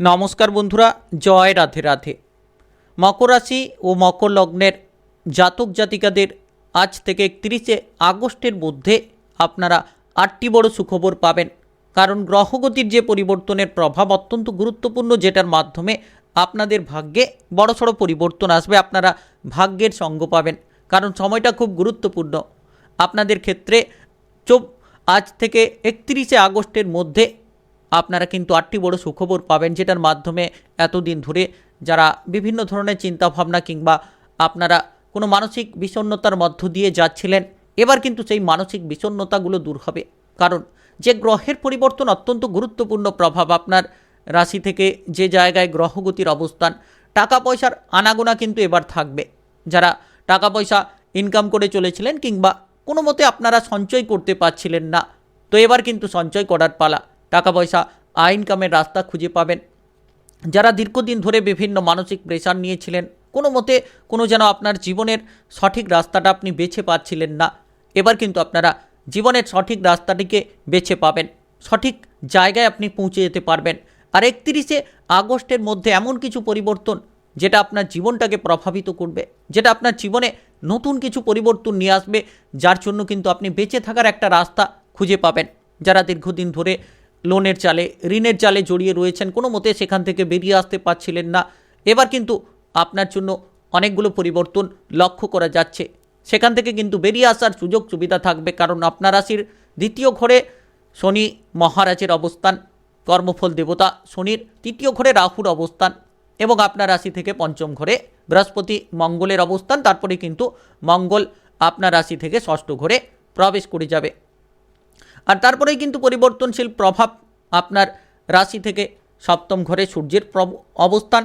নমস্কার বন্ধুরা, জয় রাধে রাধে। মকর রাশি ও মকর লগ্নের জাতক জাতিকাদের আজ থেকে একত্রিশে আগস্টের মধ্যে আপনারা আটটি বড় সুখবর পাবেন। কারণ গ্রহগতির যে পরিবর্তনের প্রভাব অত্যন্ত গুরুত্বপূর্ণ, যেটার মাধ্যমে আপনাদের ভাগ্যে বড়সড় পরিবর্তন আসবে, আপনারা ভাগ্যের সঙ্গ পাবেন। কারণ সময়টা খুব গুরুত্বপূর্ণ। আপনাদের ক্ষেত্রে চোপ আজ থেকে একত্রিশে আগস্টের মধ্যে আপনারা কিন্তু আটটি বড় সুখবর পাবেন, যেটার মাধ্যমে এতদিন ধরে যারা বিভিন্ন ধরনের চিন্তাভাবনা কিংবা আপনারা কোনো মানসিক বিষণ্ণতার মধ্য দিয়ে যাচ্ছিলেন, এবার কিন্তু সেই মানসিক বিষণ্ণতাগুলো দূর হবে। কারণ যে গ্রহের পরিবর্তন অত্যন্ত গুরুত্বপূর্ণ প্রভাব আপনার রাশি থেকে যে জায়গায় গ্রহগতির অবস্থান টাকা পয়সার আনাগোনা কিন্তু এবার থাকবে। যারা টাকা পয়সা ইনকাম করে চলেছিলেন কিংবা কোনো মতে আপনারা সঞ্চয় করতে পারছিলেন না, তো এবার কিন্তু সঞ্চয় করার পালা। টাকা পয়সা আয় ইনকামের রাস্তা খুঁজে পাবেন। যারা দীর্ঘদিন ধরে বিভিন্ন মানসিক প্রেশার নিয়েছিলেন কোনো মতে কোনো যেন আপনার জীবনের সঠিক রাস্তাটা আপনি বেছে পাচ্ছিলেন না। এবার কিন্তু আপনারা জীবনের সঠিক রাস্তাটিকে বেছে পাবেন। সঠিক জায়গায় আপনি পৌঁছে যেতে পারবেন। আর একত্রিশে আগস্টের মধ্যে এমন কিছু পরিবর্তন, যেটা আপনার জীবনটাকে প্রভাবিত করবে, যেটা আপনার জীবনে নতুন কিছু পরিবর্তন নিয়ে আসবে, যার জন্য কিন্তু আপনি বেঁচে থাকার একটা রাস্তা খুঁজে পাবেন। যারা দীর্ঘদিন ধরে লোনের চালে, ঋণের চালে জড়িয়ে রয়েছেন। কোনো মতে সেখান থেকে বেরিয়ে আসতে পারছিলেন না। এবার কিন্তু আপনার জন্য অনেকগুলো পরিবর্তন লক্ষ্য করা যাচ্ছে। সেখান থেকে কিন্তু বেরিয়ে আসার সুযোগ সুবিধা থাকবে, কারণ আপনার রাশির দ্বিতীয় ঘরে শনি মহারাজের অবস্থান, কর্মফল দেবতা শনির তৃতীয় ঘরে রাহুর অবস্থান এবং আপনার রাশি থেকে পঞ্চম ঘরে বৃহস্পতি মঙ্গলের অবস্থান। তারপরে কিন্তু মঙ্গল আপনার রাশি থেকে ষষ্ঠ ঘরে প্রবেশ করে যাবে। আর তারপরেই কিন্তু পরিবর্তনশীল প্রভাব আপনার রাশি থেকে সপ্তম ঘরে সূর্যের অবস্থান।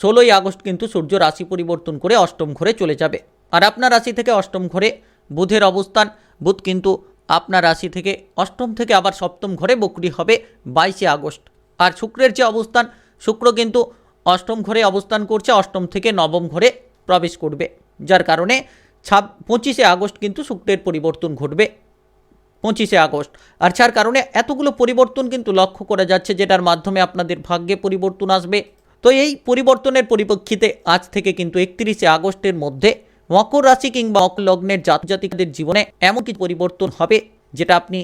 ষোলোই আগস্ট কিন্তু সূর্য রাশি পরিবর্তন করে অষ্টম ঘরে চলে যাবে। আর আপনার রাশি থেকে অষ্টম ঘরে বুধের অবস্থান। বুধ কিন্তু আপনার রাশি থেকে অষ্টম থেকে আবার সপ্তম ঘরে বকরি হবে বাইশে আগস্ট। আর শুক্রের যে অবস্থান, শুক্র কিন্তু অষ্টম ঘরে অবস্থান করছে, অষ্টম থেকে নবম ঘরে প্রবেশ করবে। যার কারণে ছাব, পঁচিশে আগস্ট কিন্তু শুক্রের পরিবর্তন ঘটবে। পঁচিশে আগস্ট। আর যার কারণে এতগুলো পরিবর্তন কিন্তু লক্ষ্য করা যাচ্ছে, যেটার মাধ্যমে আপনাদের ভাগ্যে পরিবর্তন আসবে। তো এই পরিবর্তনের পরিপ্রেক্ষিতে আজ থেকে কিন্তু একত্রিশে আগস্টের মধ্যে মকর রাশি কিংবা মকর লগ্নের জাতজাতিকাদের জীবনে এমন কিছু পরিবর্তন হবে, যেটা আপনি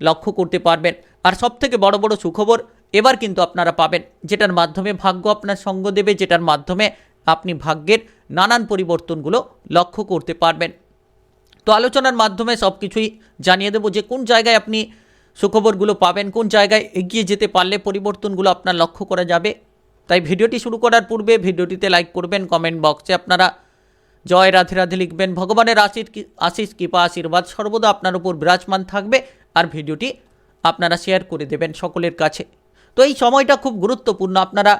লক্ষ্য করতে পারবেন। আর সব থেকে বড় বড় সুখবর এবার কিন্তু আপনারা পাবেন, যেটার মাধ্যমে ভাগ্য আপনার সঙ্গ দেবে, যেটার মাধ্যমে আপনি ভাগ্যের নানান পরিবর্তনগুলো লক্ষ্য করতে পারবেন। তো আলোচনার মাধ্যমে সব কিছুই জানিয়ে দেবো যে কোন জায়গায় আপনি সুখবরগুলো পাবেন, কোন জায়গায় এগিয়ে যেতে পারলে পরিবর্তনগুলো আপনার লক্ষ্য করা যাবে। তাই ভিডিওটি শুরু করার পূর্বে ভিডিওটিতে লাইক করবেন, কমেন্ট বক্সে আপনারা জয় রাধে রাধে লিখবেন। ভগবানের আশিস আশিস কৃপা, আশীর্বাদ সর্বদা আপনার উপর বিরাজমান থাকবে আর ভিডিওটি আপনারা শেয়ার করে দেবেন সকলের কাছে। তো এই সময়টা খুব গুরুত্বপূর্ণ। আপনারা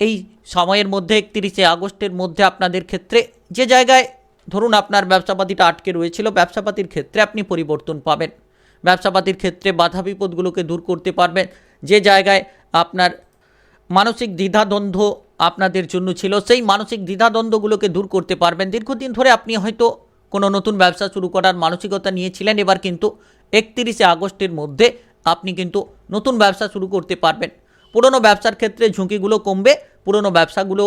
এই সময়ের মধ্যে, একত্রিশে আগস্টের মধ্যে আপনাদের ক্ষেত্রে যে জায়গায় ধরুন আপনার ব্যবসাপাতিটা আটকে রয়েছিল, ব্যবসাপাতির ক্ষেত্রে আপনি পরিবর্তন পাবেন। ব্যবসাপাতির ক্ষেত্রে বাধা বিপদগুলোকে দূর করতে পারবেন। যে জায়গায় আপনার মানসিক দ্বিধাদ্বন্দ্ব আপনাদের জন্য ছিল, সেই মানসিক দ্বিধাদ্বন্দ্বগুলোকে দূর করতে পারবেন। দীর্ঘদিন ধরে আপনি হয়তো কোনো নতুন ব্যবসা শুরু করার মানসিকতা নিয়েছিলেন, এবার কিন্তু একত্রিশে আগস্টের মধ্যে আপনি কিন্তু নতুন ব্যবসা শুরু করতে পারবেন। পুরনো ব্যবসার ক্ষেত্রে ঝুঁকিগুলো কমবে, পুরনো ব্যবসাগুলো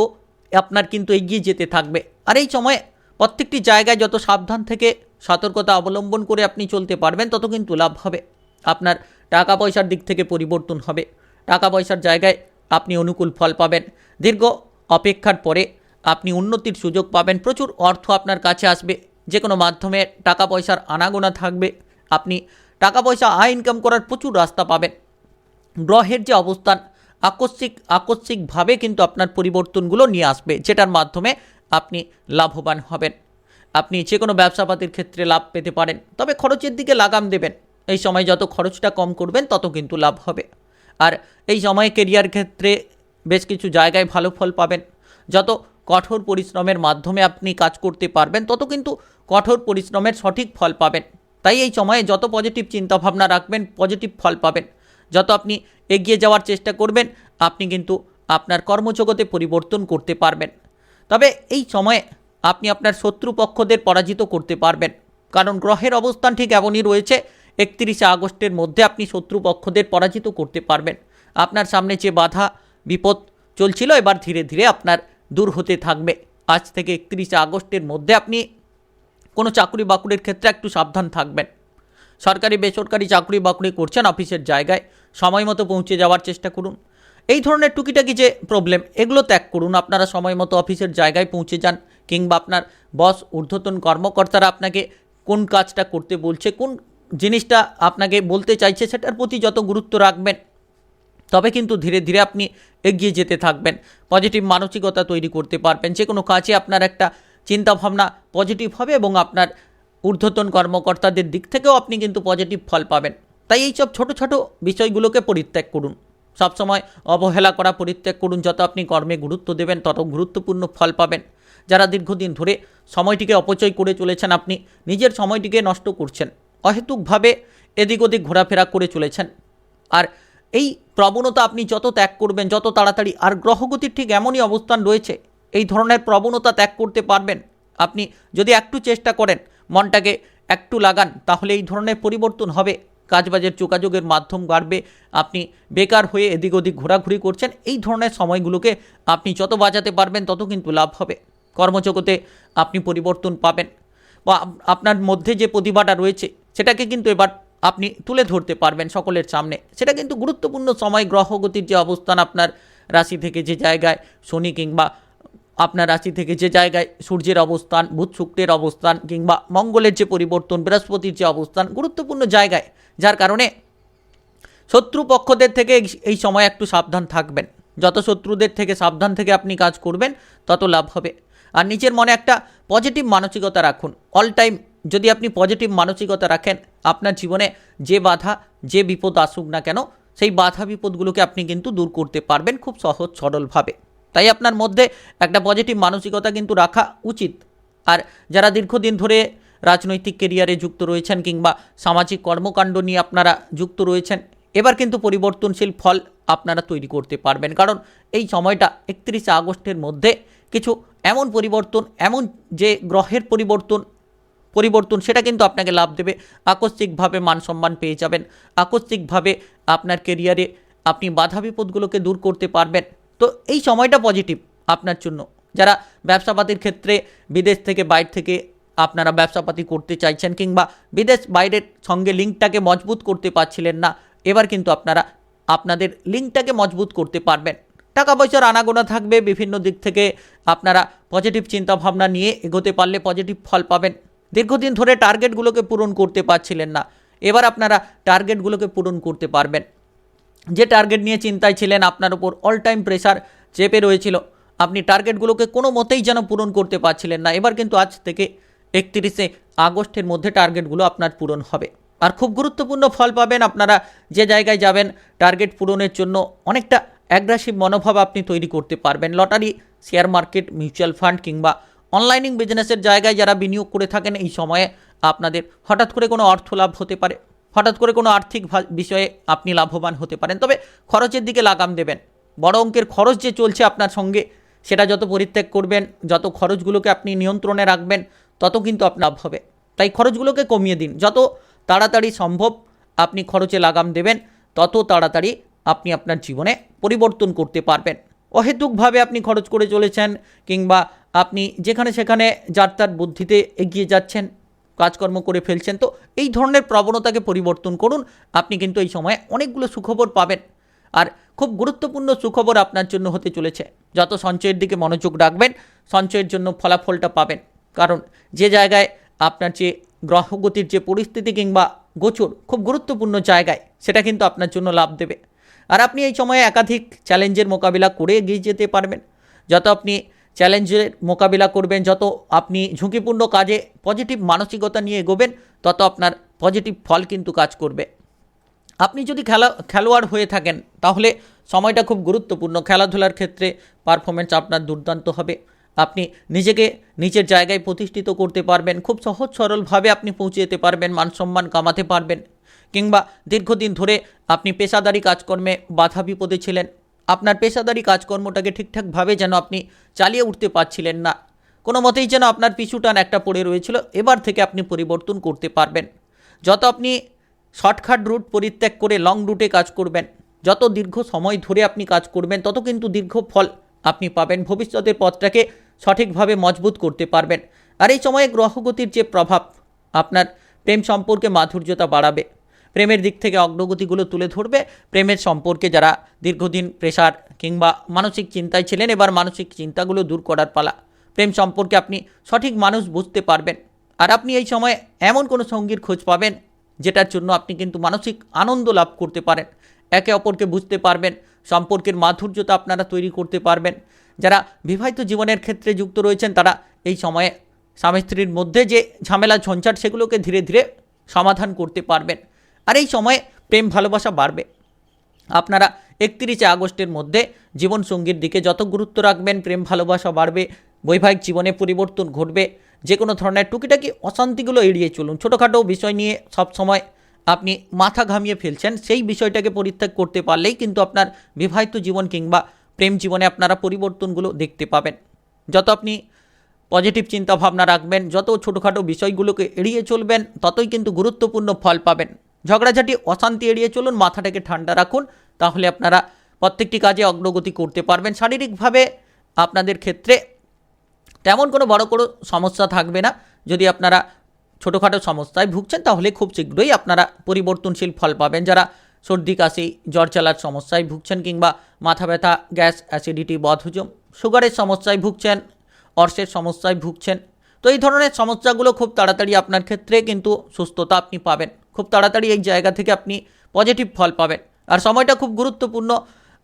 আপনার কিন্তু এগিয়ে যেতে থাকবে। আর এই সময়ে প্রত্যেকটি জায়গায় যত সাবধান থেকে সতর্কতা অবলম্বন করে আপনি চলতে পারবেন, তত কিন্তু লাভ হবে। আপনার টাকা পয়সার দিক থেকে পরিবর্তন হবে। টাকা পয়সার জায়গায় আপনি অনুকূল ফল পাবেন। দীর্ঘ অপেক্ষার পরে আপনি উন্নতির সুযোগ পাবেন। প্রচুর অর্থ আপনার কাছে আসবে। যে কোনো মাধ্যমে টাকা পয়সার আনাগোনা থাকবে। আপনি টাকা পয়সা আয় ইনকাম করার প্রচুর রাস্তা পাবেন। গ্রহের যে অবস্থান, আকস্মিক, আকস্মিকভাবে কিন্তু আপনার পরিবর্তনগুলো নিয়ে আসবে, যেটার মাধ্যমে আপনি লাভবান হবেন। আপনি যে কোনো ব্যবসাপাতির ক্ষেত্রে লাভ পেতে পারেন, তবে খরচের দিকে লাগাম দেবেন। এই সময় যত খরচটা কম করবেন, তত কিন্তু লাভ হবে। আর এই সময়ে কেরিয়ার ক্ষেত্রে বেশ কিছু জায়গায় ভালো ফল পাবেন। যত কঠোর পরিশ্রমের মাধ্যমে আপনি কাজ করতে পারবেন, তত কিন্তু কঠোর পরিশ্রমের সঠিক ফল পাবেন। তাই এই সময়ে যত পজিটিভ চিন্তাভাবনা রাখবেন পজিটিভ ফল পাবেন। যত আপনি এগিয়ে যাওয়ার চেষ্টা করবেন, আপনি কিন্তু আপনার কর্মজগতে পরিবর্তন করতে পারবেন। তবে এই সময়ে আপনি আপনার শত্রুপক্ষদের পরাজিত করতে পারবেন। কারণ গ্রহের অবস্থান ঠিক এমনই রয়েছে, একত্রিশে আগস্টের মধ্যে আপনি শত্রুপক্ষদের পরাজিত করতে পারবেন। আপনার সামনে যে বাধা, বিপদ চলছিল এবার ধীরে ধীরে আপনার দূর হতে থাকবে। আজ থেকে একত্রিশে আগস্টের মধ্যে আপনি কোনো চাকরি বাকরির ক্ষেত্রে একটু সাবধান থাকবেন। সরকারি, বেসরকারি চাকরি বাকরি করছেন অফিসের জায়গায়। সময় মতো পৌঁছে যাওয়ার চেষ্টা করুন। এই ধরনের টুকিটাকি যে প্রবলেম এগুলো ত্যাগ করুন। আপনারা সময় মতো অফিসের জায়গায় পৌঁছে যান কিংবা আপনার বস ঊর্ধ্বতন কর্মকর্তারা আপনাকে কোন কাজটা করতে বলছে, কোন জিনিসটা আপনাকে বলতে চাইছে সেটার প্রতি যত গুরুত্ব রাখবেন, তবে কিন্তু ধীরে ধীরে আপনি এগিয়ে যেতে থাকবেন। পজিটিভ মানসিকতা তৈরি করতে পারবেন। যে কোনো কাজে আপনার একটা চিন্তাভাবনা পজিটিভ হবে এবং আপনার ঊর্ধ্বতন কর্মকর্তাদের দিক থেকেও আপনি কিন্তু পজিটিভ ফল পাবেন। তাই এই সব ছোটো ছোটো বিষয়গুলোকে পরিত্যাগ করুন। সবসময় অবহেলা করা, পরিত্যাগ করুন, যত আপনি কর্মে গুরুত্ব দেবেন, তত গুরুত্বপূর্ণ ফল পাবেন। যারা দীর্ঘদিন ধরে সময়টিকে অপচয় করে চলেছেন, আপনি নিজের সময়টিকে নষ্ট করছেন। অহেতুকভাবে এদিক ওদিক ঘোরাফেরা করে চলেছেন। আর এই প্রবণতা আপনি যত ত্যাগ করবেন, যত তাড়াতাড়ি, আর গ্রহগতির ঠিক এমনই অবস্থান রয়েছে, এই ধরনের প্রবণতা ত্যাগ করতে পারবেন। আপনি যদি একটু চেষ্টা করেন, মনটাকে একটু লাগান, তাহলে এই ধরনের পরিবর্তন হবে। কাজবাজের যোগাযোগের মাধ্যম বাড়বে, আপনি বেকার হয়ে এদিক ওদিক ঘোরাঘুরি করছেন, এই ধরনের সময়গুলোকে আপনি যত বাঁচাতে পারবেন তত কিন্তু লাভ হবে। কর্মজগতে আপনি পরিবর্তন পাবেন। বা আপনার মধ্যে যে প্রতিভাটা রয়েছে, সেটাকে কিন্তু এবার আপনি তুলে ধরতে পারবেন সকলের সামনে। সেটা কিন্তু গুরুত্বপূর্ণ সময়, গ্রহগতির যে অবস্থান আপনার রাশি থেকে যে জায়গায়, শনি কিংবা আপনার রাশি থেকে যে জায়গায় সূর্যের অবস্থান, বুধ শুক্রের অবস্থান কিংবা মঙ্গলের যে পরিবর্তন, বৃহস্পতির যে অবস্থান গুরুত্বপূর্ণ জায়গায়, যার কারণে শত্রুপক্ষদের থেকে এই- সময় একটু সাবধান থাকবেন। যত শত্রুদের থেকে সাবধান থেকে আপনি কাজ করবেন, তত লাভ হবে। আর নিজের মনে একটা পজিটিভ মানসিকতা রাখুন। অল টাইম যদি আপনি পজিটিভ মানসিকতা রাখেন, আপনার জীবনে যে বাধা, যে বিপদ আসুক না কেন, সেই বাধা বিপদগুলোকে আপনি কিন্তু দূর করতে পারবেন খুব সহজ সরলভাবে। তাই আপনার মধ্যে একটা পজিটিভ মানসিকতা কিন্তু রাখা উচিত। আর যারা দীর্ঘদিন ধরে রাজনৈতিক কেরিয়ারে যুক্ত রয়েছেন কিংবা সামাজিক কর্মকাণ্ড নিয়ে আপনারা যুক্ত রয়েছেন, এবার কিন্তু পরিবর্তনশীল ফল আপনারা তৈরি করতে পারবেন। কারণ এই সময়টা একত্রিশে আগস্টের মধ্যে কিছু এমন পরিবর্তন, এমন যে গ্রহের পরিবর্তন পরিবর্তন সেটা কিন্তু আপনাকে লাভ দেবে। আকস্মিকভাবে মান সম্মান পেয়ে যাবেন। আকস্মিকভাবে আপনার কেরিয়ারে আপনি বাধা বিপদগুলোকে দূর করতে পারবেন। তো এই সময়টা পজিটিভ আপনার জন্য। যারা ব্যবসাপাতির ক্ষেত্রে বিদেশ থেকে, বাইরে থেকে আপনারা ব্যবসাপাতি করতে চাইছেন কিংবা বিদেশ বাইরের সঙ্গে লিঙ্কটাকে মজবুত করতে পারছিলেন না, এবার কিন্তু আপনারা আপনাদের লিঙ্কটাকে মজবুত করতে পারবেন। টাকা পয়সার আনাগোনা থাকবে, বিভিন্ন দিক থেকে আপনারা পজিটিভ চিন্তাভাবনা নিয়ে এগোতে পারলে পজিটিভ ফল পাবেন। দীর্ঘদিন ধরে টার্গেটগুলোকে পূরণ করতে পারছিলেন না, এবার আপনারা টার্গেটগুলোকে পূরণ করতে পারবেন। যে টার্গেট নিয়ে চিন্তায় ছিলেন, আপনার উপর অল টাইম প্রেশার চেপে রয়েছিল, আপনি টার্গেটগুলোকে কোনো মতেই যেন পূরণ করতে পারছিলেন না। এবার কিন্তু আজ থেকে একত্রিশে আগস্টের মধ্যে টার্গেটগুলো আপনার পূরণ হবে। আর খুব গুরুত্বপূর্ণ ফল পাবেন আপনারা যে জায়গায় যাবেন টার্গেট পূরণের জন্য অনেকটা অ্যাগ্রাসিভ মনোভাব আপনি তৈরি করতে পারবেন। Lottery share market mutual fund কিংবা অনলাইনিং বিজনেসের জায়গায় যারা বিনিয়োগ করে থাকেন, এই সময়ে আপনাদের হঠাৎ করে কোনো অর্থ লাভ হতে পারে। হঠাৎ করে কোনো আর্থিক বিষয়ে আপনি লাভবান হতে পারেন। তবে খরচের দিকে লাগাম দেবেন। বড় অঙ্কের খরচ যে চলছে আপনার সঙ্গে, সেটা যত পরিত্যাগ করবেন, যত খরচগুলোকে আপনি নিয়ন্ত্রণে রাখবেন, তত কিন্তু আপনার লাভ হবে। তাই খরচগুলোকে কমিয়ে দিন। যত তাড়াতাড়ি সম্ভব আপনি খরচে লাগাম দেবেন, তত তাড়াতাড়ি আপনি আপনার জীবনে পরিবর্তন করতে পারবেন। অহেতুকভাবে আপনি খরচ করে চলেছেন, কিংবা আপনি যেখানে সেখানে যার তার বুদ্ধিতে এগিয়ে যাচ্ছেন কাজকর্ম করে ফেলছেন। তো এই ধরনের প্রবণতাকে পরিবর্তন করুন। আপনি কিন্তু এই সময়ে অনেকগুলো সুখবর পাবেন। আর খুব গুরুত্বপূর্ণ সুখবর আপনার জন্য হতে চলেছে। যত সঞ্চয়ের দিকে মনোযোগ রাখবেন, সঞ্চয়ের জন্য ফলাফলটা পাবেন। কারণ যে জায়গায় আপনার যে গ্রহগতির যে পরিস্থিতি কিংবা গোচর খুব গুরুত্বপূর্ণ জায়গায়, সেটা কিন্তু আপনার জন্য লাভ দেবে। আর আপনি এই সময়ে একাধিক চ্যালেঞ্জের মোকাবিলা করে এগিয়ে যেতে পারবেন। যত আপনি চ্যালেঞ্জের মোকাবিলা করবেন। যত আপনি ঝুঁকিপূর্ণ কাজে পজিটিভ মানসিকতা নিয়ে এগোবেন, তত আপনার পজিটিভ ফল কিন্তু কাজ করবে। আপনি যদি খেলা, খেলোয়াড় হয়ে থাকেন, তাহলে সময়টা খুব গুরুত্বপূর্ণ। খেলাধুলার ক্ষেত্রে পারফরমেন্স আপনার দুর্দান্ত হবে। আপনি নিজেকে নিজের জায়গায় প্রতিষ্ঠিত করতে পারবেন। খুব সহজ সরলভাবে আপনি পৌঁছে যেতে পারবেন মান সম্মান কামাতে পারবেন। কিংবা দীর্ঘদিন ধরে আপনি পেশাদারি কাজকর্মে বাধা বিপদে ছিলেন। আপনার পেশাদারি কাজকর্মটাকে ঠিকঠাকভাবে যেন আপনি চালিয়ে উঠতে পারছিলেন না। কোনো মতেই যেন আপনার পিছুটান একটা পড়ে রয়েছিল, এবার থেকে আপনি পরিবর্তন করতে পারবেন। যত আপনি শর্টকাট রুট পরিত্যাগ করে লং রুটে কাজ করবেন, যত দীর্ঘ সময় ধরে আপনি কাজ করবেন, তত কিন্তু দীর্ঘ ফল আপনি পাবেন। ভবিষ্যতের পথটাকে সঠিকভাবে মজবুত করতে পারবেন। আর এই সময়ে গ্রহগতির যে প্রভাব, আপনার প্রেম সম্পর্কে মাধুর্যতা বাড়াবে। প্রেমের দিক থেকে অগ্রগতিগুলো তুলে ধরবে। প্রেমের সম্পর্কে যারা দীর্ঘদিন প্রেশার কিংবা মানসিক চিন্তায় ছিলেন, এবার মানসিক চিন্তাগুলো দূর করার পালা। প্রেম সম্পর্কে আপনি সঠিক মানুষ বুঝতে পারবেন। আর আপনি এই সময়ে এমন কোনো সঙ্গীর খোঁজ পাবেন, যেটার জন্য আপনি কিন্তু মানসিক আনন্দ লাভ করতে পারেন। একে অপরকে বুঝতে পারবেন, সম্পর্কের মাধুর্যতা আপনারা তৈরি করতে পারবেন। যারা বিবাহিত জীবনের ক্ষেত্রে যুক্ত রয়েছেন, তারা এই সময়ে স্বামী স্ত্রীর মধ্যে যে ঝামেলা, ঝঞ্ঝাট, সেগুলোকে ধীরে ধীরে সমাধান করতে পারবেন। আর এই সময়ে প্রেম ভালোবাসা বাড়বে। আপনারা একত্রিশে আগস্টের মধ্যে জীবনসঙ্গীর দিকে যত গুরুত্ব রাখবেন, প্রেম ভালোবাসা বাড়বে, বৈবাহিক জীবনে পরিবর্তন ঘটবে যে কোনো ধরনের টুকিটাকি অশান্তিগুলো এড়িয়ে চলুন। ছোটোখাটো বিষয় নিয়ে সব সময় আপনি মাথা ঘামিয়ে ফেলছেন, সেই বিষয়টাকে পরিত্যাগ করতে পারলেই কিন্তু আপনার বিবাহিত জীবন কিংবা প্রেম জীবনে আপনারা পরিবর্তনগুলো দেখতে পাবেন। যত আপনি পজিটিভ চিন্তা ভাবনা রাখবেন, যত ছোটোখাটো বিষয়গুলোকে এড়িয়ে চলবেন, ততই কিন্তু গুরুত্বপূর্ণ ফল পাবেন। ঝগড়াঝাটি, অশান্তি এড়িয়ে চলুন, মাথাটাকে ঠান্ডা রাখুন। তাহলে আপনারা প্রত্যেকটি কাজে অগ্রগতি করতে পারবেন। শারীরিকভাবে আপনাদের ক্ষেত্রে তেমন কোনো বড় কোনো সমস্যা থাকবে না। যদি আপনারা ছোটোখাটো সমস্যায় ভুগছেন, তাহলে খুব শীঘ্রই আপনারা পরিবর্তনশীল ফল পাবেন। যারা সর্দি, কাশি, জ্বর চালার সমস্যায় ভুগছেন কিংবা মাথা ব্যথা, গ্যাস, অ্যাসিডিটি, বদহজম, সুগারের সমস্যায় ভুগছেন, অর্শের সমস্যায় ভুগছেন, তো এই ধরনের সমস্যাগুলো খুব তাড়াতাড়ি আপনার ক্ষেত্রে কিন্তু সুস্থতা আপনি পাবেন। খুব তাড়াতাড়ি এই জায়গা থেকে আপনি পজিটিভ ফল পাবেন। আর সময়টা খুব গুরুত্বপূর্ণ।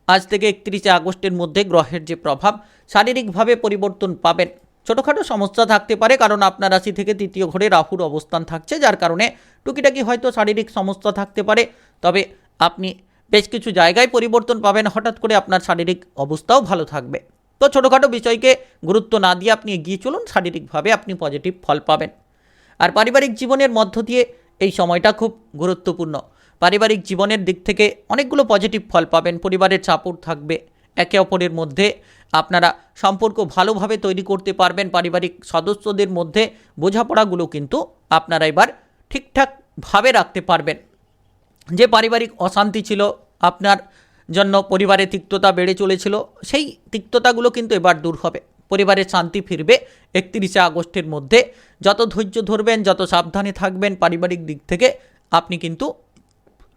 আজ থেকে একত্রিশে আগস্টের মধ্যে গ্রহের যে প্রভাব, শারীরিকভাবে পরিবর্তন পাবেন। ছোটোখাটো সমস্যা থাকতে পারে, কারণ আপনার রাশি থেকে তৃতীয় ঘরে রাহুর অবস্থান থাকছে, যার কারণে টুকিটাকি হয়তো শারীরিক সমস্যা থাকতে পারে। তবে আপনি বেশ কিছু জায়গায় পরিবর্তন পাবেন, হঠাৎ করে আপনার শারীরিক অবস্থাও ভালো থাকবে। তো ছোটোখাটো বিষয়কে গুরুত্ব না দিয়ে আপনি এগিয়ে চলুন, শারীরিকভাবে আপনি পজিটিভ ফল পাবেন। আর পারিবারিক জীবনের মধ্য দিয়ে এই সময়টা খুব গুরুত্বপূর্ণ। পারিবারিক জীবনের দিক থেকে অনেকগুলো পজিটিভ ফল পাবেন, পরিবারের সাপোর্ট থাকবে। একে অপরের মধ্যে আপনারা সম্পর্ক ভালোভাবে তৈরি করতে পারবেন, পারিবারিক সদস্যদের মধ্যে বোঝাপড়াগুলো কিন্তু আপনারা এবার ঠিকঠাকভাবে রাখতে পারবেন। যে পারিবারিক অশান্তি ছিল, আপনার জন্য পরিবারে তিক্ততা বেড়ে চলেছিল, সেই তিক্ততাগুলো কিন্তু এবার দূর হবে। পরিবারে শান্তি ফিরবে একত্রিশে আগস্টের মধ্যে। যত ধৈর্য ধরবেন, যত সাবধানে থাকবেন পারিবারিক দিক থেকে, আপনি কিন্তু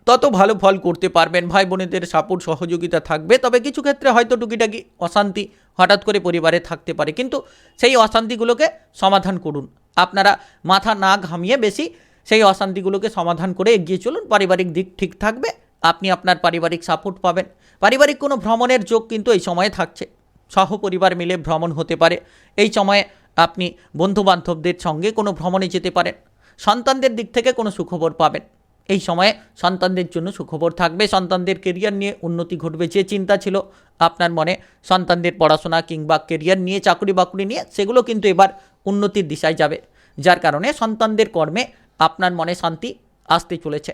তত ভালো ফল করতে পারবেন। ভাই বোনেদের সাপোর্ট সহযোগিতা থাকবে। তবে কিছু ক্ষেত্রে হয়তো টুকিটাকি অশান্তি হঠাৎ করে পরিবারে থাকতে পারে। কিন্তু সেই অশান্তিগুলোকে সমাধান করুন। আপনারা মাথা না ঘামিয়ে বেশি সেই অশান্তিগুলোকে সমাধান করে এগিয়ে চলুন। পারিবারিক দিক ঠিক থাকবে, আপনি আপনার পারিবারিক সাপোর্ট পাবেন। পারিবারিক কোনো ভ্রমণের যোগ কিন্তু এই সময়ে থাকছে। সহপরিবার মিলে ভ্রমণ হতে পারে। এই সময়ে আপনি বন্ধুবান্ধবদের সঙ্গে কোনো ভ্রমণে যেতে পারেন। সন্তানদের দিক থেকে কোনো সুখবর পাবেন। এই সময়ে সন্তানদের জন্য সুখবর থাকবে। সন্তানদের কেরিয়ার নিয়ে উন্নতি ঘটবে যে চিন্তা ছিল আপনার মনে। সন্তানদের পড়াশোনা কিংবা কেরিয়ার নিয়ে চাকরি বাকরি নিয়ে, সেগুলো কিন্তু এবার উন্নতির দিশায় যাবে। যার কারণে সন্তানদের কর্মে আপনার মনে শান্তি আসতে চলেছে।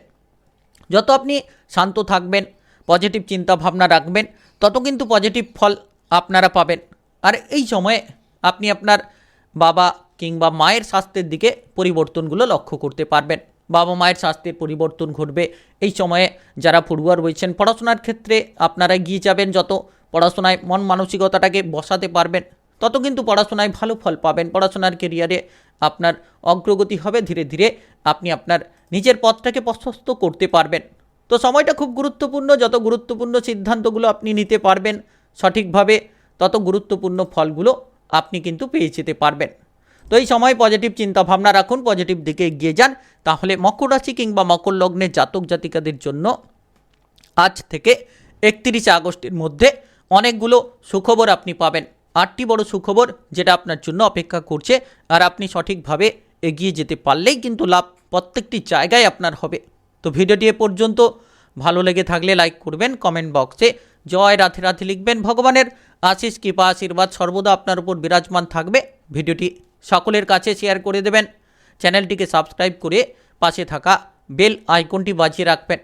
যত আপনি শান্ত থাকবেন পজিটিভ চিন্তা ভাবনা রাখবেন, তত কিন্তু পজিটিভ ফল আপনারা পাবেন। আর এই সময়ে আপনি আপনার বাবা কিংবা মায়ের স্বাস্থ্যের দিকে পরিবর্তনগুলো লক্ষ্য করতে পারবেন। বাবা মায়ের স্বাস্থ্যের পরিবর্তন ঘটবে। এই সময়ে যারা পড়ুয়া রয়েছেন, পড়াশোনার ক্ষেত্রে আপনারা গিয়ে যাবেন। যত পড়াশোনায় মন মানসিকতাটাকে বসাতে পারবেন, তত কিন্তু পড়াশোনায় ভালো ফল পাবেন। পড়াশোনার কেরিয়ারে আপনার অগ্রগতি হবে। ধীরে ধীরে আপনি আপনার নিজের পথটাকে প্রশস্ত করতে পারবেন। তো সময়টা খুব গুরুত্বপূর্ণ। যত গুরুত্বপূর্ণ সিদ্ধান্তগুলো আপনি নিতে পারবেন সঠিকভাবে তত গুরুত্বপূর্ণ ফলগুলো আপনি কিন্তু পেয়ে যেতে পারবেন। তো এই সময় পজিটিভ চিন্তা ভাবনা রাখুন পজিটিভ দিকে এগিয়ে যান। তাহলে মকর রাশি কিংবা মকর লগ্নের জাতক জাতিকাদের জন্য আজ থেকে একত্রিশে আগস্টের মধ্যে অনেকগুলো সুখবর আপনি পাবেন। আটটি বড় সুখবর যেটা আপনার জন্য অপেক্ষা করছে আর আপনি সঠিকভাবে এগিয়ে যেতে পারলেই কিন্তু লাভ প্রত্যেকটি জায়গায় আপনার হবে। তো ভিডিওটি এ পর্যন্ত ভালো লেগে থাকলে লাইক করবেন কমেন্ট বক্সে জয় রাধে রাধে লিখবেন ভগবানের। আশিস কৃপা আশীর্বাদ সর্বদা আপনার উপর বিরাজমান থাকবে। ভিডিওটি সকলের কাছে শেয়ার করে দেবেন। চ্যানেলটিকে সাবস্ক্রাইব করে পাশে থাকা বেল আইকনটি বাজিয়ে রাখবেন।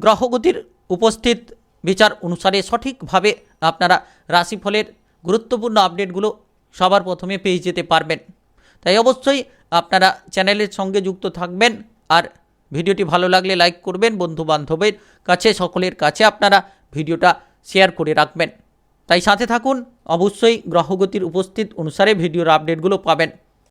গ্রহগতির উপস্থিত বিচার অনুসারে সঠিকভাবে আপনারা রাশিফলের গুরুত্বপূর্ণ আপডেটগুলো সবার প্রথমে পেয়ে যেতে পারবেন। তাই অবশ্যই আপনারা চ্যানেলের সঙ্গে যুক্ত থাকবেন আর ভিডিওটি ভালো লাগলে লাইক করবেন। বন্ধু বান্ধবের কাছে, সকলের কাছে আপনারা ভিডিওটা শেয়ার করে রাখবেন। তাই সাথে থাকুন অবশ্যই গ্রহগতির উপস্থিত অনুসারে ভিডিওর আপডেটগুলো পাবেন।